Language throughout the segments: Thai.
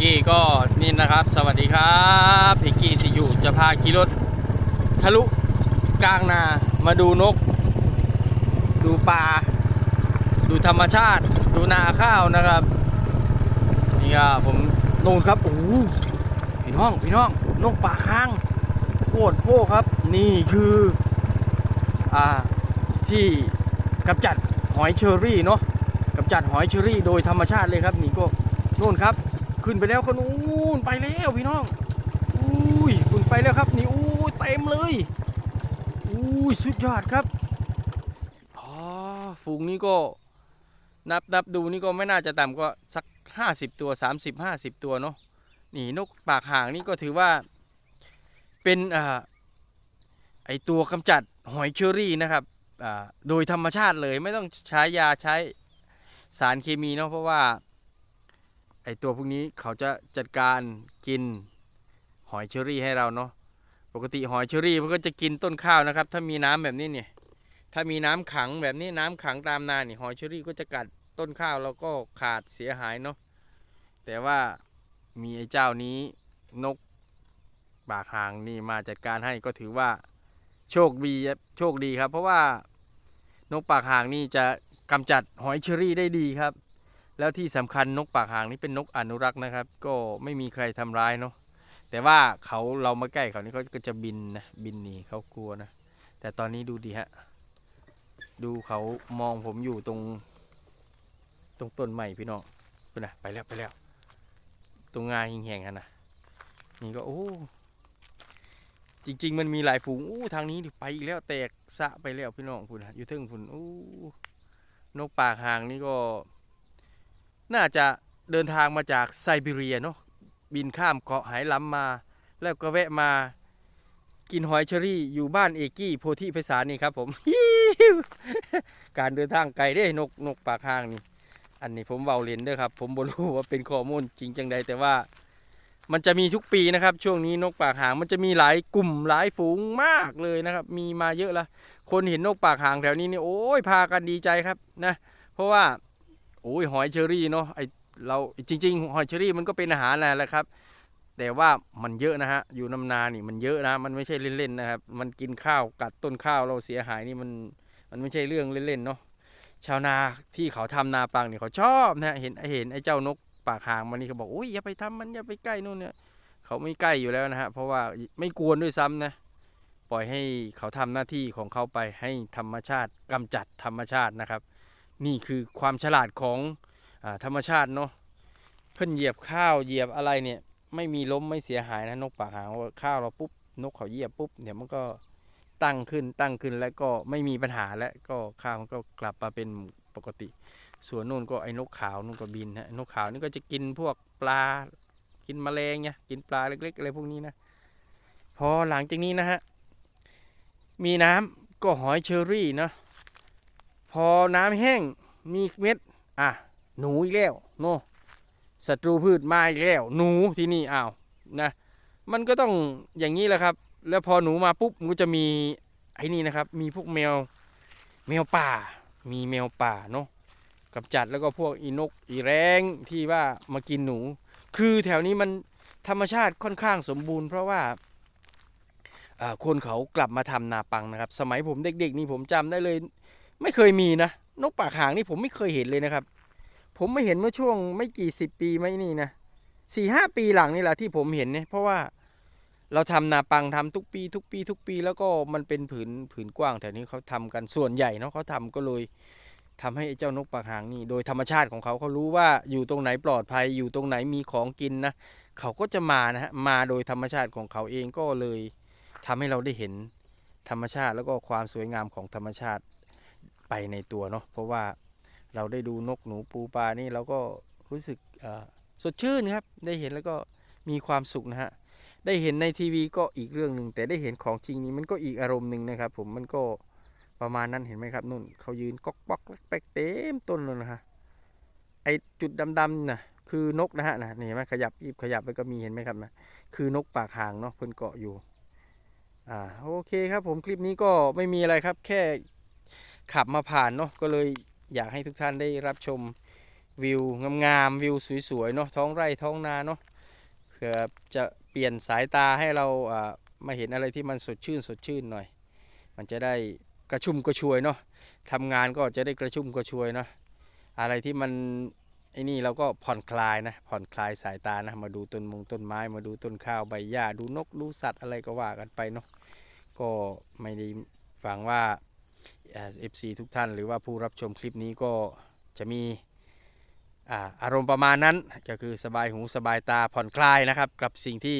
กี้ก็นี่นะครับ สวัสดีครับพิกกี้สิอยู่จะพาขี่รถทะลุกลางนามาดูนก ดูปลาดูธรรมชาติ ดูนาข้าวนะครับ นี่ก็ผมนู่นครับโอ้พี่น้องพี่น้องนกป่าค้างโคตรโพครับ นี่คืออ่าที่กำจัดหอยเชอรี่เนาะกำจัดหอยเชอรี่โดยธรรมชาติเลยครับนี่ก็นู่นครับ ขึ้นไปแล้วคนนู้นไปแล้วพี่น้องอุ้ยขึ้นไปแล้วครับนี่อุ้ยเต็มเลยอุ้ยสุดยอดครับอ๋อฝูงนี้ก็นับนับดูนี่ก็ไม่น่าจะต่ำกว่าสัก 50 ตัว 30 50 ตัวเนาะนี่นกปากห่างนี่ก็ถือว่าเป็นอ่าไอตัวกำจัดหอยเชอรี่นะครับอ่าโดยธรรมชาติเลยไม่ต้องใช้ยาใช้สารเคมีเนาะเพราะว่า อตัวพวกนี้เขาจะจัดการกินหอยเชอรี่ให้เราเนาะปกติหอยเชอรี่มันก็จะกินต้นข้าวนะครับ ถ้ามีน้ำแบบนี้เนี่ยถ้ามีน้ำขังแบบนี้น้ำขังตามนาเนี่ยหอยเชอรี่ก็จะกัดต้นข้าวแล้วก็ขาดเสียหายเนาะแต่ว่ามีไอ้เจ้านี้นกปากหางนี่มาจัดการให้ก็ถือว่าโชคดีโชคดีครับ เพราะว่านกปากหางนี่จะกำจัดหอยเชอรี่ได้ดีครับ แล้วที่สำคัญนกปากหางนี่เป็นนกอนุรักษ์นะครับ ก็ไม่มีใครทำร้ายเนาะแต่ว่าเขาเรามาใกล้เขานี่เขาก็จะบินนะบินหนีเขากลัวนะแต่ตอนนี้ดูดีฮะดูเขามองผมอยู่ตรง ตรงต้นใหม่พี่น้องไปนะไปแล้วไปแล้ว ตรงงาหิงแหงกันนะนี่ก็โอ้จริง ๆ มันมีหลายฝูงอู้ทางนี้ไปอีกแล้วแตกสะไปแล้วพี่น้องคุณนะอยู่ทึ่งคุณอู้นกปากหางนี่ก็ น่าจะเดินทางมาจากไซบีเรียเนาะบินข้ามเกาะไหหลำมา แล้วก็แวะมากินหอยเชอรี่อยู่บ้านเอกกี้โพธิไพศาลนี่ครับผม การเดินทางไกลเด้นกนกปากหางนี่ อันนี้ผมเบาเลนเด้อครับ ผมบรู้ว่าเป็นข้อมูลจริงจังใดแต่ว่า มันจะมีทุกปีนะครับ ช่วงนี้นกปากหางมันจะมีหลายกลุ่มหลายฝูงมากเลยนะครับ มีมาเยอะละคนเห็นนกปากหางแถวนี้นี่โอ้ยพากันดีใจครับนะ เพราะว่า โอ้ยหอยเชอรี่เนาะไอเราจริง ๆ หอยเชอรี่มันก็เป็นอาหารแหละครับ แต่ว่ามันเยอะนะฮะอยู่น้ำนานี่มันเยอะนะ มันไม่ใช่เล่นๆนะครับ มันกินข้าวกัดต้นข้าวเราเสียหายนี่มันมันไม่ใช่เรื่องเล่นๆเนาะชาวนาที่เขาทำนาปังเนี่ยเขาชอบนะเห็นเห็นไอ้เจ้านกปากหางมันนี่เขาบอกโอ้ยอย่าไปทำมันอย่าไปใกล้นู่นเนี่ยเขาไม่ใกล้อยู่แล้วนะฮะเพราะว่าไม่กวนด้วยซ้ำนะปล่อยให้เขาทำหน้าที่ของเขาไปให้ธรรมชาติกำจัดธรรมชาตินะครับ นี่คือความฉลาดของอธรรมชาติเนาะเพิ่นเหยียบข้าวเหยียบอะไรเนี่ย ไม่มีล้มไม่เสียหายนะนกปากหางว่าข้าวเราปุ๊บนกเขาเหยียบปุ๊บเดี๋ยวมันก็ตั้งขึ้นตั้งขึ้นแล้วก็ไม่มีปัญหาแล้วก็ข้าวมันก็กลับมาเป็นปกติ ส่วนนู่นก็ไอ้นกขาวนู่นก็บินฮะนกขาวนี่ก็จะกินพวกปลา กินแมลงเนี่ยกินปลาเล็ก ๆ อะไรพวกนี้นะพอหลังจากนี้นะฮะมีน้ำก็หอยเชอรี่เนาะ พอน้ำแห้งมีเม็ด อะ หนูอีกแล้วโนศัตรูพืชมาอีกแล้ว หนูที่นี่อ้าวนะมันก็ต้องอย่างนี้แหละครับ แล้วพอหนูมาปุ๊บมันก็จะมีไอ้นี่นะครับ มีพวกแมวแมวป่า มีแมวป่าเนาะกำจัดแล้วก็พวกอีนกอีแรงที่ว่ามากินหนู คือแถวนี้มันธรรมชาติค่อนข้างสมบูรณ์ เพราะว่าอ่าคนเขากลับมาทำนาปังนะครับ สมัยผมเด็กๆนี่ผมจำได้เลย ไม่เคยมีนะนกปากหางนี่ผมไม่เคยเห็นเลยนะครับ ผมไม่เห็นเมื่อช่วงไม่กี่สิบปีไม่นี่นะสี่ห้าปีหลังนี่แหละที่ผมเห็นเนี่ยเพราะว่าเราทำนาปังทำทุกปี ทุกปี ทุกปีแล้วก็มันเป็นผืนผืนกว้างแถวนี้เขาทำกันส่วนใหญ่เนาะเขาทำก็เลยทำให้เจ้านกปากหางนี่ โดยธรรมชาติของเขาเขารู้ว่าอยู่ตรงไหนปลอดภัยอยู่ตรงไหนมีของกินนะเขาก็จะมานะฮะมาโดยธรรมชาติของเขาเองก็เลยทำให้เราได้เห็นธรรมชาติแล้วก็ความสวยงามของธรรมชาติ ไปในตัวเนาะเพราะว่าเราได้ดูนกหนูปูปลานี่เราก็รู้สึกสดชื่นครับ ได้เห็นแล้วก็มีความสุขนะฮะได้เห็นในทีวีก็อีกเรื่องหนึ่งแต่ได้เห็นของจริงนี่มันก็อีกอารมณ์หนึ่งนะครับ ผมมันก็ประมาณนั้นเห็นไหมครับนุ่นเขายืนก๊อกป๊อกแป๊กเต็มต้นเลยนะฮะไอจุดดำๆน่ะคือนกนะฮะนะนี่เห็นไหมขยับยิบขยับไปก็มีเห็นไหมครับนะคือนกปากหางเนาะเพิ่นเกาะอยู่อ่าโอเคครับผมคลิปนี้ก็ไม่มีอะไรครับแค่ ขับมาผ่านเนาะก็เลยอยากให้ทุกท่านได้รับชมวิวงามๆวิวสวยๆเนาะท้องไร่ท้องนาเนาะเพื่อจะเปลี่ยนสายตาให้เราอ่ามาเห็นอะไรที่มันสดชื่นสดชื่นหน่อย มันจะได้กระชุ่มกระชวยเนาะทำงานก็จะได้กระชุ่มกระชวยเนาะอะไรที่มันไอ้นี่เราก็ผ่อนคลายนะผ่อนคลายสายตานะมาดูต้นมงต้นไม้มาดูต้นข้าวใบหญ้าดูนกดูสัตว์อะไรก็ว่ากันไปเนาะก็ไม่ได้หวังว่า เอฟซีทุกท่านหรือว่าผู้รับชมคลิปนี้ก็จะมีอาอารมณ์ประมาณนั้นก็คือสบายหูสบายตาผ่อนคลายนะครับ กับสิ่งที่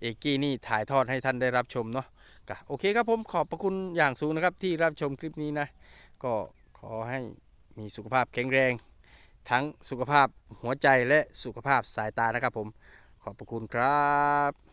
เอกกี้นี่ถ่ายทอดให้ท่านได้รับชมเนาะก็โอเคครับผมขอบพระคุณอย่างสูงนะครับที่รับชมคลิปนี้นะ ก็ขอให้มีสุขภาพแข็งแรง ทั้งสุขภาพหัวใจและสุขภาพสายตานะครับผมขอบพระคุณครับ